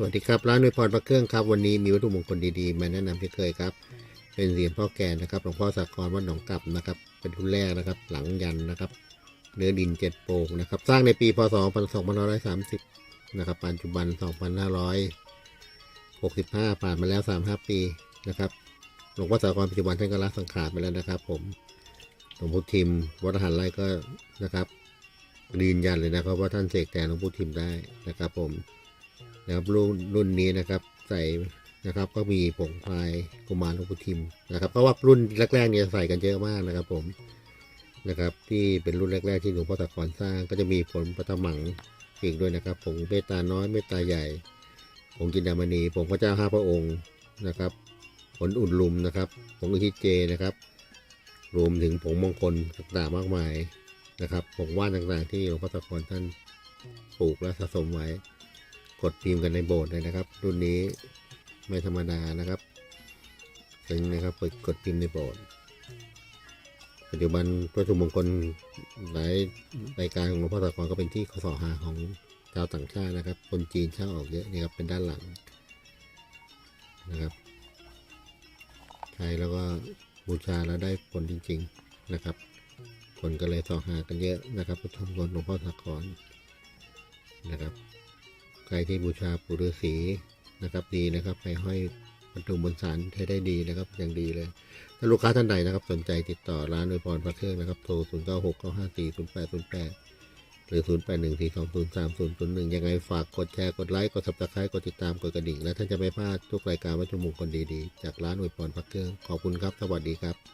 สวัสดีครับร้านนวยพรพระเครื่องครับวันนี้มีวัตถุมงคลดีๆมาแนะนำที่เคยครับ เป็นเหรียญพ่อแก่นะครับหลวงพ่อสากรวัดหนองกลับนะครับ เป็นรุ่นแรกนะครับ หลังยันนะครับ เนื้อดินเจ็ดโป่งนะครับ สร้างในปีพศ2530นะครับ ปัจจุบัน 2565 ผ่านมาแล้ว 35 ปีนะครับหลวงพ่อสากรปัจจุบันท่านก็ละสังขารไปแล้วนะครับ ผมหลวงพ่อทิมวัดหันไร่ก็นะครับยืนยันเลยนะครับว่าท่านเสกแต่หลวงพ่อทิมได้นะครับ ผม นะครับรุ่นรุ่นนี้นะครับใส่นะครับ ก็มีผงพายกุมารหลวงปู่ทิมนะครับเพราะว่ารุ่นแรกๆเนี่ยใส่กันเยอะมากนะครับ ผมนะครับ ที่เป็นรุ่นแรก ๆ ที่หลวงพ่อตะกอนสร้าง ก็จะมีผลปฐมังอีกด้วยนะครับผงเมตตาน้อยเมตตาใหญ่ผงจินดามณีผงพระเจ้าห้าพระองค์นะครับผลอุ่นลุมนะครับผงอิทิเจนะครับ รวมถึงผงมงคลต่างๆมากมายนะครับผงว่านต่างๆที่หลวงพ่อตะกอนท่านปลูกและสะสมไว้ กดพิมพ์กันในโบสถ์เลยนะครับ รุ่นนี้ไม่ธรรมดานะครับเป็นนะครับกดกดพิมพ์ในโบสถ์ปัจจุบันวัตถุมงคลหลายรายการของหลวงพ่อตะกอนก็เป็นที่ข้อสอหาของชาวต่างชาตินะครับ คนจีนเช่าออกเยอะนี่ครับเป็นด้านหลังนะครับใช้แล้วก็บูชาแล้วได้ผลจริง ๆนะครับ คนก็เลยสอหากันเยอะนะครับพุทธมงคลหลวงพ่อตะกอนนะครับ ใครที่บูชาปู่ฤาษีนะครับดีนะครับไปห้อยบรรทุบนสารให้ได้ดีนะครับอย่างดีเลย ถ้าลูกค้าท่านใดนะครับ สนใจติดต่อร้านโดยพรพระเครื่องนะครับ โทร 0 9 6 9 5 4 0 8 0 8 หรือ 0 8 1 4 2 0 3 0 0 1 ยังไงฝากกดแชร์ กดไลค์ กด subscribe กดติดตาม กดกระดิ่ง และท่านจะไม่พลาดทุกรายการวัตถุมงคลดีๆ จากร้านอวยพรพระเครื่อง ขอบคุณครับ สวัสดีครับ